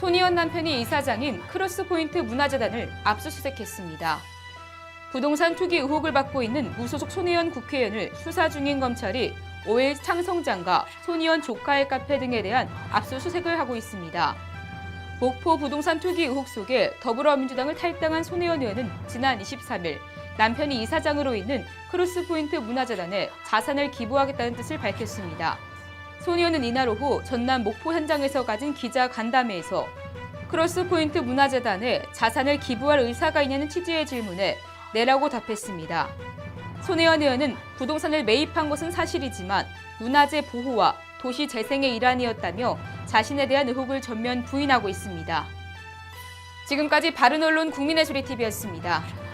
손혜원 남편이 이사장인 크로스포인트 문화재단을 압수수색했습니다. 부동산 투기 의혹을 받고 있는 무소속 손혜원 국회의원을 수사 중인 검찰이 5일 창성장과 손혜원 조카의 카페 등에 대한 압수수색을 하고 있습니다. 목포 부동산 투기 의혹 속에 더불어민주당을 탈당한 손혜원 의원은 지난 23일 남편이 이사장으로 있는 크로스포인트 문화재단에 자산을 기부하겠다는 뜻을 밝혔습니다. 손 의원은 이날 오후 전남 목포 현장에서 가진 기자 간담회에서 크로스포인트 문화재단에 자산을 기부할 의사가 있냐는 취지의 질문에 네라고 답했습니다. 손혜원 의원은 부동산을 매입한 것은 사실이지만 문화재 보호와 도시 재생의 일환이었다며 자신에 대한 의혹을 전면 부인하고 있습니다. 지금까지 바른언론 국민의 소리 TV였습니다.